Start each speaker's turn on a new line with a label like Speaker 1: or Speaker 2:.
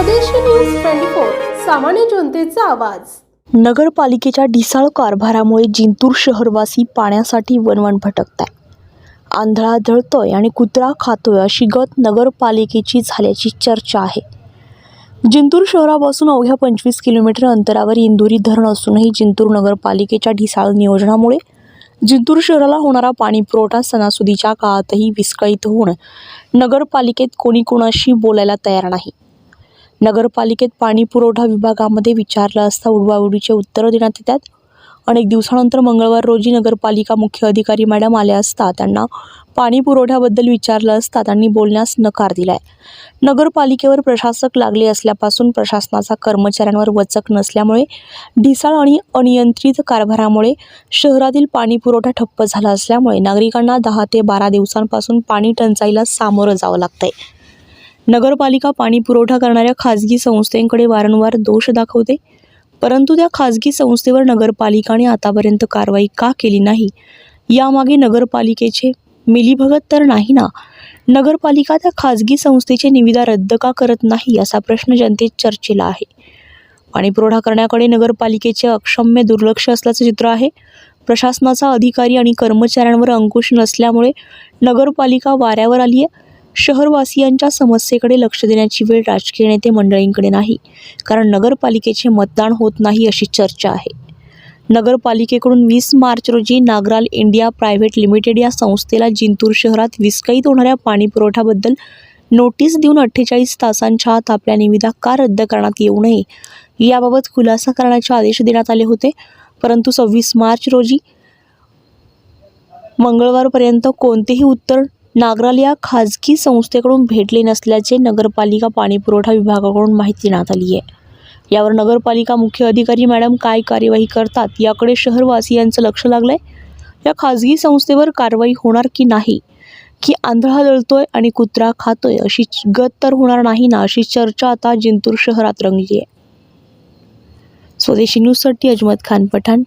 Speaker 1: स्वदेशी news twenty four सामान्य जनतेचा आवाज.
Speaker 2: नगरपालिकेच्या ढिसाळ कारभारामुळे जिंतूर शहरवासी पाण्यासाठी वणवण भटकत आहे आंधळा जळतोय आणि कुत्रा खातोय अशी गत नगरपालिकेची झाल्याची चर्चा आहे. जिंतूर शहरापासून अवघ्या पंचवीस किलोमीटर अंतरावर इंदुरी धरण असूनही जिंतूर नगरपालिकेच्या ढिसाळ नियोजनामुळे जिंतूर शहराला होणारा पाणी पुरवठा सणासुदीच्या काळातही विस्कळीत होऊन नगरपालिकेत कोणी कोणाशी बोलायला तयार नाही. नगरपालिकेत पाणी पुरवठा विभागामध्ये विचारलं असता उडवाउडीचे उत्तरं देण्यात येतात. अनेक दिवसानंतर मंगळवार रोजी नगरपालिका मुख्य अधिकारी मॅडम आल्या असता त्यांना पाणी पुरवठ्याबद्दल विचारलं असता त्यांनी बोलण्यास नकार दिलाय. नगरपालिकेवर प्रशासक लागले असल्यापासून प्रशासनाचा कर्मचाऱ्यांवर वचक नसल्यामुळे ढिसाळ आणि अनियंत्रित कारभारामुळे शहरातील पाणी पुरवठा ठप्प झाला असल्यामुळे नागरिकांना दहा ते बारा दिवसांपासून पाणी टंचाईला सामोरं जावं लागतंय. नगरपालिका पाणी पुरवठा करणाऱ्या खाजगी संस्थेकडे वारंवार दोष दाखवते. परंतु त्या खाजगी संस्थेवर नगरपालिकाने आतापर्यंत कारवाई का केली नाही? यामागे नगरपालिकेचे मिलीभगत तर नाही ना? नगरपालिका त्या खाजगी संस्थेचे निविदा रद्द का करत नाही असा प्रश्न जनतेत चर्चेला आहे. पाणीपुरवठा करण्याकडे नगरपालिकेचे अक्षम्य दुर्लक्ष असल्याचं चित्र आहे. प्रशासनाचा अधिकारी आणि कर्मचाऱ्यांवर अंकुश नसल्यामुळे नगरपालिका वाऱ्यावर आली आहे शहरवासियांच्या समस्येकडे लक्ष देण्याची वेळ राजकीय नेते मंडळींकडे नाही कारण नगरपालिकेचे मतदान होत नाही अशी चर्चा आहे. नगरपालिकेकडून वीस मार्च रोजी नागराल इंडिया प्रायव्हेट लिमिटेड या संस्थेला जिंतूर शहरात विस्कळीत होणाऱ्या पाणी पुरवठ्याबद्दल नोटीस देऊन अठ्ठेचाळीस तासांच्या आत आपल्या निविदा का रद्द करण्यात येऊ नये याबाबत खुलासा करण्याचे आदेश देण्यात आले होते. परंतु सव्वीस मार्च रोजी मंगळवारपर्यंत कोणतेही उत्तर नागराल या खाजगी संस्थेकडून भेटले नसल्याचे नगरपालिका पाणीपुरवठा विभागाकडून माहिती देण्यात आली आहे. यावर नगरपालिका मुख्य अधिकारी मॅडम काय कार्यवाही करतात याकडे शहरवासियांचं लक्ष लागलंय. या खाजगी संस्थेवर कारवाई होणार की नाही? की आंधळा दळतोय आणि कुत्रा खातोय अशी गत तर होणार नाही ना अशी चर्चा आता जिंतूर शहरात रंगली आहे स्वदेशी न्यूजसाठी अजमत खान पठाण